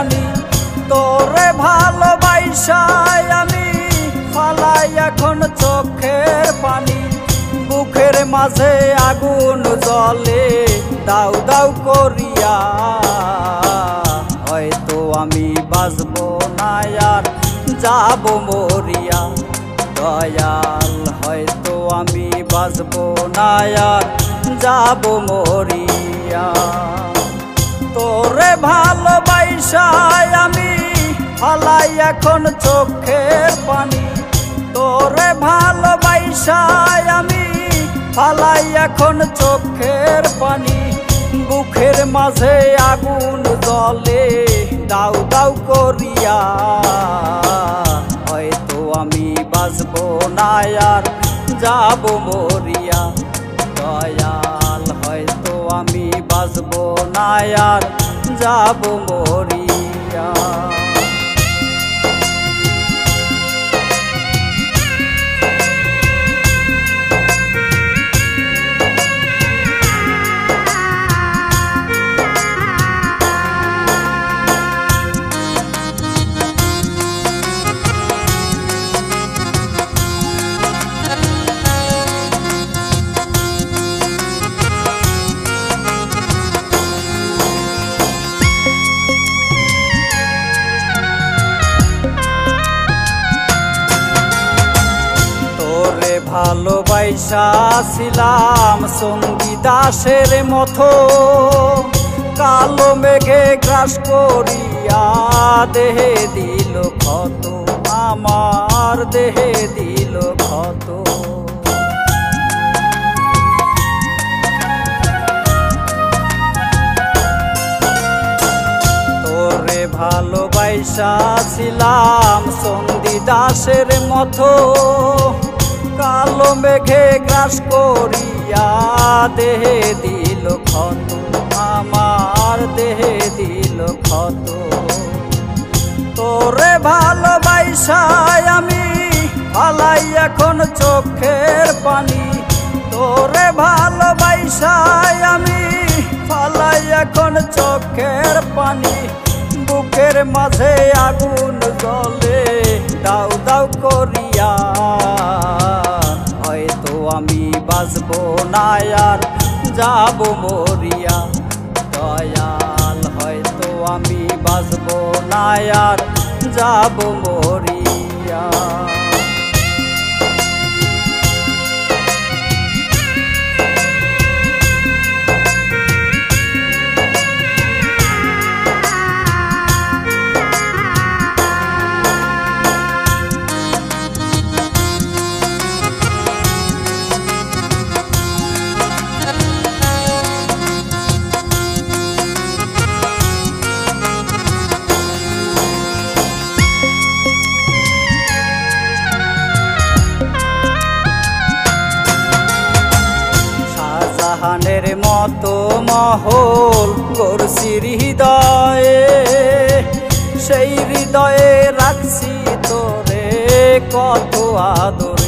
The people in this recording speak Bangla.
পানি তোরে ভালোবাসায় আমি ফালাই এখন চোখের পানি। বুকের মাঝে আগুন জ্বলে, দাউ দাউ করিয়া। হয়তো আমি বাজবো না আর যাব মরিয়া। দয়াল, হয়তো আমি বাজবো না আর যাব মরিয়া। তোরে ভালোবাসায় আমি ফালাই এখন চোখের পানি। তোরে ভালোবাসায় আমি ফালাই এখন চোখের পানি। বুকের মাঝে আগুন জ্বলে, দাউ দাউ করিয়া। হয়তো আমি বাজবো না আর যাব মরিয়া। হয়তো আমি বাজব না আর যাব মরিয়া। ভালোবাসা ছিলাম সঙ্গী দাসের মতো। কালো মেঘে গ্রাস করিয়া দেহে দিল ক্ষত, আমার দেহে দিল ক্ষত। তোরে ভালোবাসা ছিলাম সন্ধি দাসের মতো। কালো মেঘে গ্রাস করিয়া দেহে দিল ক্ষত। আমার দেহে দিল ক্ষত। তোরে ভালোবাসায় আমি ফালাই এখন চোখের পানি। তোরে ভালোবাসায় আমি ফালাই এখন চোখের পানি। বুকের মাঝে আগুন জলে দাউ দাউ করিয়া আর যাব মরিয়া। দয়াল হয়তো আমি বাজবো নায়ার যাব মরিয়া। মহল করছি হৃদয়ে সেই হৃদয়ে রাখছি তোরে কত আদরে।